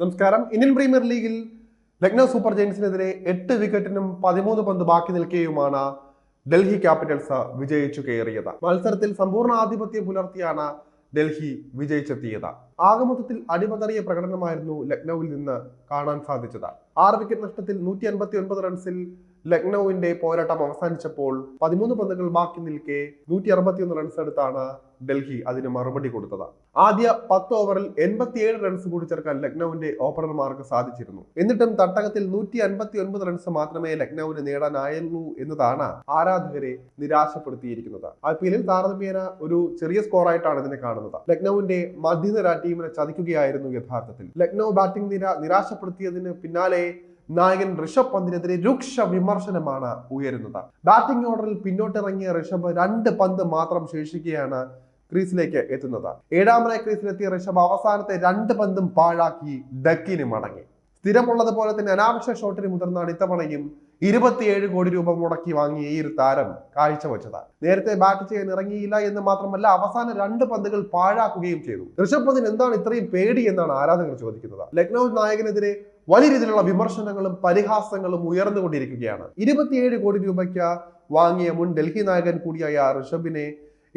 നമസ്കാരം. Indian premier ലീഗിൽ Lucknow super ജയൻസിനെതിരെ എട്ട് വിക്കറ്റിനും പതിമൂന്ന് പന്ത് ബാക്കി നിൽക്കുകയുമാണ് ഡൽഹി ക്യാപിറ്റൽസ് വിജയിച്ചു കയറിയത്. മത്സരത്തിൽ സമ്പൂർണ ആധിപത്യം പുലർത്തിയാണ് ഡൽഹി വിജയിച്ചെത്തിയത്. ആകമൊത്തത്തിൽ അടിമതറിയ പ്രകടനമായിരുന്നു ലക്നൌവിൽ നിന്ന് കാണാൻ സാധിച്ചത്. ആറ് വിക്കറ്റ് നഷ്ടത്തിൽ നൂറ്റി അൻപത്തി ഒൻപത് റൺസിൽ ലക്നൌവിന്റെ പോരാട്ടം അവസാനിച്ചപ്പോൾ പതിമൂന്ന് പന്തുകൾ ബാക്കി നിൽക്കെ നൂറ്റി റൺസ് എടുത്താണ് ഡൽഹി അതിന് മറുപടി കൊടുത്തത്. ആദ്യ പത്ത് ഓവറിൽ എൺപത്തിയേഴ് റൺസ് കൂടി ചേർക്കാൻ ലക്നൌവിന്റെ ഓപ്പണർമാർക്ക് സാധിച്ചിരുന്നു. എന്നിട്ടും തട്ടകത്തിൽ നൂറ്റി അൻപത്തി ഒൻപത് റൺസ് മാത്രമേ ലക്നൌവിന് നേടാനായുള്ളൂ എന്നതാണ് ആരാധകരെ നിരാശപ്പെടുത്തിയിരിക്കുന്നത്. ഐ പി എല്ലിൽ താരതമ്യേന ഒരു ചെറിയ സ്കോറായിട്ടാണ് ഇതിനെ കാണുന്നത്. ലക്നൌവിന്റെ മധ്യനിര ടീമിനെ ചതിക്കുകയായിരുന്നു യഥാർത്ഥത്തിൽ. ലക്നൌ ബാറ്റിംഗ് നിര നിരാശപ്പെടുത്തിയതിന് പിന്നാലെ നായകൻ ഋഷഭ് പന്തിനെതിരെ രൂക്ഷ വിമർശനമാണ് ഉയരുന്നത്. ബാറ്റിംഗ് ഓർഡറിൽ പിന്നോട്ടിറങ്ങിയ ഋഷഭ് രണ്ട് പന്ത് മാത്രം ശേഷിക്കുകയാണ് ക്രീസിലേക്ക് എത്തുന്നത്. ഏഴാമനായി ക്രീസിലെത്തിയ ഋഷഭ് അവസാനത്തെ രണ്ട് പന്തും പാഴാക്കി ഡക്കിന് മടങ്ങി. സ്ഥിരമുള്ളതുപോലെ തന്നെ അനാവശ്യ ഷോട്ടിന് മുതിർന്നാണ് ഇത്തവണയും ഇരുപത്തിയേഴ് കോടി രൂപ മുടക്കി വാങ്ങിയ ഈ ഒരു താരം കാഴ്ചവെച്ചത്. നേരത്തെ ബാറ്റ് ചെയ്യാൻ ഇറങ്ങിയില്ല എന്ന് മാത്രമല്ല അവസാന രണ്ട് പന്തുകൾ പാഴാക്കുകയും ചെയ്തു. ഋഷഭ് പന്തിന് എന്താണ് ഇത്രയും പേടി എന്നാണ് ആരാധകർ ചോദിക്കുന്നത്. ലക്നൌ നായകനെതിരെ വലിയ രീതിയിലുള്ള വിമർശനങ്ങളും പരിഹാസങ്ങളും ഉയർന്നുകൊണ്ടിരിക്കുകയാണ്. ഇരുപത്തിയേഴ് കോടി രൂപയ്ക്ക് വാങ്ങിയ മുൻ ഡൽഹി നായകൻ കൂടിയായ ഋഷഭിനെ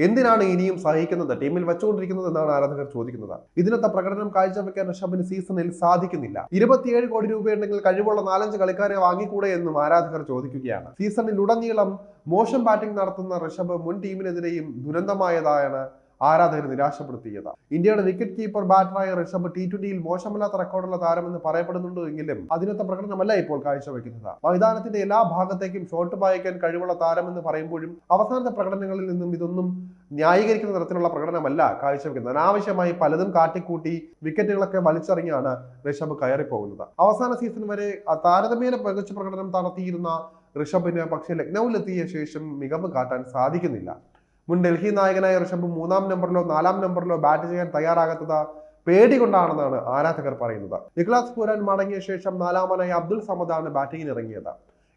എന്തിനാണ് ഇനിയും സഹിക്കുന്നത്? ടീമിൽ വെച്ചുകൊണ്ടിരിക്കുന്നത് എന്നാണ് ആരാധകർ ചോദിക്കുന്നത്. ഇതിനൊത്ത പ്രകടനം കാഴ്ചവെക്കാൻ ഋഷഭിന് സീസണിൽ സാധിക്കുന്നില്ല. ഇരുപത്തിയേഴ് കോടി രൂപയുണ്ടെങ്കിൽ കഴിവുള്ള നാലഞ്ച് കളിക്കാരെ വാങ്ങിക്കൂടെ എന്നും ആരാധകർ ചോദിക്കുകയാണ്. സീസണിൽ ഉടനീളം മോശം ബാറ്റിംഗ് നടത്തുന്ന ഋഷഭ് മുൻ ടീമിനെതിരെയും ദുരന്തമായതാണ് ആരാധകർ നിരാശപ്പെടുത്തിയത്. ഇന്ത്യയുടെ വിക്കറ്റ് കീപ്പർ ബാറ്ററായ ഋഷഭ് ടി ട്വന്റിയിൽ മോശമല്ലാത്ത റെക്കോർഡുള്ള താരമെന്ന് പറയപ്പെടുന്നുണ്ട് എങ്കിലും അതിനൊത്ത പ്രകടനമല്ല ഇപ്പോൾ കാഴ്ചവെക്കുന്നത്. മൈതാനത്തിന്റെ എല്ലാ ഭാഗത്തേക്കും ഷോട്ട് പായിക്കാൻ കഴിവുള്ള താരമെന്ന് പറയുമ്പോഴും അവസാനത്തെ പ്രകടനങ്ങളിൽ നിന്നും ഇതൊന്നും ന്യായീകരിക്കുന്ന തരത്തിലുള്ള പ്രകടനമല്ല കാഴ്ചവെക്കുന്നത്. അനാവശ്യമായി പലതും കാട്ടിക്കൂട്ടി വിക്കറ്റുകളൊക്കെ വലിച്ചെറിഞ്ഞാണ് ഋഷഭ് കയറിപ്പോകുന്നത്. അവസാന സീസൺ വരെ താരതമ്യേന മികച്ച പ്രകടനം നടത്തിയിരുന്ന ഋഷഭിന് പക്ഷേ ലക്നൌവിലെത്തിയ ശേഷം മികവ് കാട്ടാൻ സാധിക്കുന്നില്ല. മുൻ ഡൽഹി നായകനായ ഋഷഭ് മൂന്നാം നമ്പറിലോ നാലാം നമ്പറിലോ ബാറ്റ് ചെയ്യാൻ തയ്യാറാകാത്തത് പേടി കൊണ്ടാണെന്നാണ് ആരാധകർ പറയുന്നത്. നിക്ലാസ് പൂരൻ മടങ്ങിയ ശേഷം നാലാമനായ അബ്ദുൾ സമദാണ് ബാറ്റിംഗിന് ഇറങ്ങിയത്.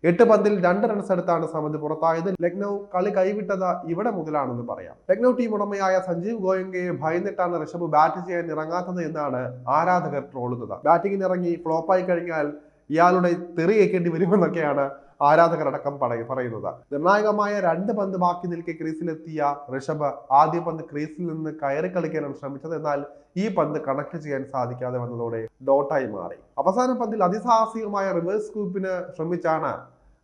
എട്ട് പന്തിൽ രണ്ട് റൺസ് എടുത്താണ് സമദ് പുറത്തായത്. ലക്നൗ കളി കൈവിട്ടത് ഇവിടെ മുതലാണെന്ന് പറയാം. ലക്നൗ ടീം ഉടമയായ സഞ്ജീവ് ഗോയങ്കയെ ഭയന്നിട്ടാണ് ഋഷഭ് ബാറ്റ് ചെയ്യാൻ ഇറങ്ങാത്തത് എന്നാണ് ആരാധകർ ട്രോളുന്നത്. ബാറ്റിംഗിന് ഇറങ്ങി ഫ്ലോപ്പായി കഴിഞ്ഞാൽ ഇയാളുടെ തെറി കേൾക്കേണ്ടി വരുമെന്നൊക്കെയാണ് ആരാധകരടക്കം പറയ പറയുന്നത്. നിർണായകമായ രണ്ട് പന്ത് ബാക്കി നിൽക്കെ ക്രീസിലെത്തിയ ഋഷഭ് ആദ്യ പന്ത് ക്രീസിൽ നിന്ന് കയറി കളിക്കാനാണ് ശ്രമിച്ചത്. എന്നാൽ ഈ പന്ത് കണക്ട് ചെയ്യാൻ സാധിക്കാതെ വന്നതോടെ ഡോട്ടായി മാറി. അവസാന പന്തിൽ അതിസാഹസികമായ റിവേഴ്സ് സ്കൂപ്പിന് ശ്രമിച്ചാണ്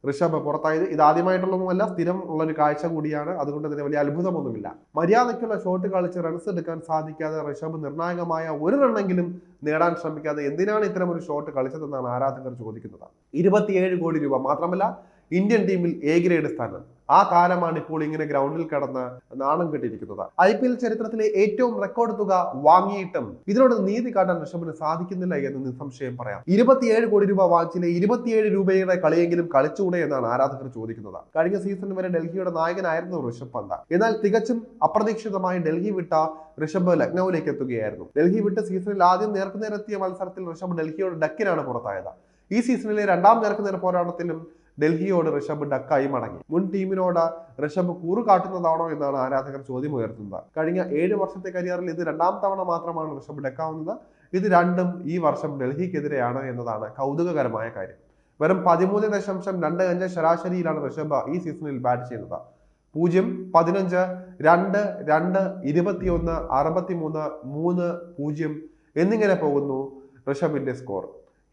ഋഷഭ് പുറത്തായത് ഇത് ആദ്യമായിട്ടുള്ളതുമല്ല സ്ഥിരം ഉള്ള ഒരു കാഴ്ച കൂടിയാണ്. അതുകൊണ്ട് തന്നെ വലിയ അത്ഭുതമൊന്നുമില്ല. മര്യാദയ്ക്കുള്ള ഷോട്ട് കളിച്ച് റൺസ് എടുക്കാൻ സാധിക്കാതെ ഋഷഭ് നിർണായകമായ ഒരു റണ്ണെങ്കിലും നേടാൻ ശ്രമിക്കാതെ എന്തിനാണ് ഇത്തരം ഒരു ഷോട്ട് കളിച്ചതെന്നാണ് ആരാധകർ ചോദിക്കുന്നത്. ഇരുപത്തിയേഴ് കോടി രൂപ മാത്രമല്ല ഇന്ത്യൻ ടീമിൽ എ ഗ്രേഡ് സ്ഥാനം. ആ താരമാണ് ഇപ്പോൾ ഇങ്ങനെ ഗ്രൗണ്ടിൽ കിടന്ന് നാണം കെട്ടിയിരിക്കുന്നത്. ഐ പി എൽ ചരിത്രത്തിലെ ഏറ്റവും റെക്കോർഡ് തുക വാങ്ങിയിട്ടും ഇതിനോട് നീതി കാട്ടാൻ ഋഷഭിന് സാധിക്കുന്നില്ല എന്ന് നിസ്സംശയം പറയാം. ഇരുപത്തിയേഴ് കോടി രൂപ വാങ്ങിച്ചിലെ ഇരുപത്തിയേഴ് രൂപയുടെ കളിയെങ്കിലും കളിച്ചുകൂടെ എന്നാണ് ആരാധകർ ചോദിക്കുന്നത്. കഴിഞ്ഞ സീസൺ വരെ ഡൽഹിയുടെ നായകനായിരുന്നു ഋഷഭ് പന്ത. എന്നാൽ തികച്ചും അപ്രതീക്ഷിതമായി ഡൽഹി വിട്ട ഋഷഭ് ലക്നൌവിലേക്ക് എത്തുകയായിരുന്നു. ഡൽഹി വിട്ട സീസണിൽ ആദ്യം നേർക്കുനേരെത്തിയ മത്സരത്തിൽ ഋഷഭ് ഡൽഹിയുടെ ഡക്കിനാണ് പുറത്തായത്. ഈ സീസണിലെ രണ്ടാം നേർക്കുനേർ പോരാട്ടത്തിലും ഡൽഹിയോട് ഋഷഭ് ഡക്കായി മടങ്ങി. മുൻ ടീമിനോട് ഋഷഭ് കൂറു കാട്ടുന്നതാണോ എന്നാണ് ആരാധകർ ചോദ്യം ഉയർത്തുന്നത് കഴിഞ്ഞ ഏഴ് വർഷത്തെ കരിയറിൽ ഇത് രണ്ടാം തവണ മാത്രമാണ് ഋഷഭ് ഡക്കാവുന്നത്. ഇത് രണ്ടും ഈ വർഷം ഡൽഹിക്കെതിരെയാണ് എന്നതാണ് കൗതുകകരമായ കാര്യം. വെറും പതിമൂന്ന് ദശാംശം രണ്ട് അഞ്ച് ശരാശരിയിലാണ് ഋഷഭ് ഈ സീസണിൽ ബാറ്റ് ചെയ്യുന്നത്. പൂജ്യം പതിനഞ്ച് രണ്ട് രണ്ട് ഇരുപത്തിയൊന്ന് അറുപത്തിമൂന്ന് മൂന്ന് പൂജ്യം എന്നിങ്ങനെ പോകുന്നു ഋഷഭിന്റെ സ്കോർ.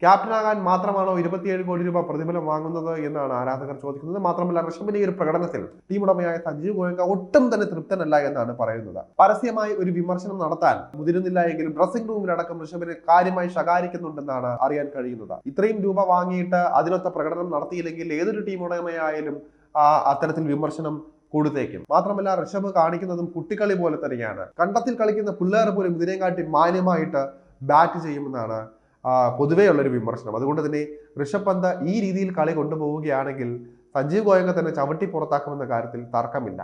ക്യാപ്റ്റനാകാൻ മാത്രമാണോ ഇരുപത്തിയേഴ് കോടി രൂപ പ്രതിഫലം വാങ്ങുന്നത് എന്നാണ് ആരാധകർ ചോദിക്കുന്നത്. മാത്രമല്ല ഋഷഭിന്റെ ഒരു പ്രകടനത്തിൽ ടീം ഉടമയായ സഞ്ജീവ് ഗോയങ്ക ഒട്ടും തന്നെ തൃപ്തനല്ല എന്നാണ് പറയുന്നത്. പരസ്യമായി ഒരു വിമർശനം നടത്താൻ മുതിരുന്നില്ല എങ്കിലും ഡ്രസ്സിംഗ് റൂമിലടക്കം ഋഷഭിനെ കാര്യമായി ശകാരിക്കുന്നുണ്ടെന്നാണ് അറിയാൻ കഴിയുന്നത്. ഇത്രയും രൂപ വാങ്ങിയിട്ട് അതിനൊത്ത പ്രകടനം നടത്തിയില്ലെങ്കിൽ ഏതൊരു ടീം ഉടമയായാലും അത്തരത്തിൽ വിമർശനം കൊടുത്തേക്കും. മാത്രമല്ല ഋഷഭ് കാണിക്കുന്നതും കുട്ടിക്കളി പോലെ തന്നെയാണ്. കണ്ടത്തിൽ കളിക്കുന്ന പിള്ളേർ പോലും ഇതിനെക്കാട്ടി മാന്യമായിട്ട് ബാറ്റ് ചെയ്യുമെന്നാണ് പൊതുവെയുള്ളൊരു വിമർശനം. അതുകൊണ്ട് തന്നെ ഋഷഭ് പന്ത് ഈ രീതിയിൽ കളി കൊണ്ടുപോവുകയാണെങ്കിൽ സഞ്ജീവ് ഗോയങ്ക തന്നെ ചവിട്ടി പുറത്താക്കുമെന്ന കാര്യത്തിൽ തർക്കമില്ല.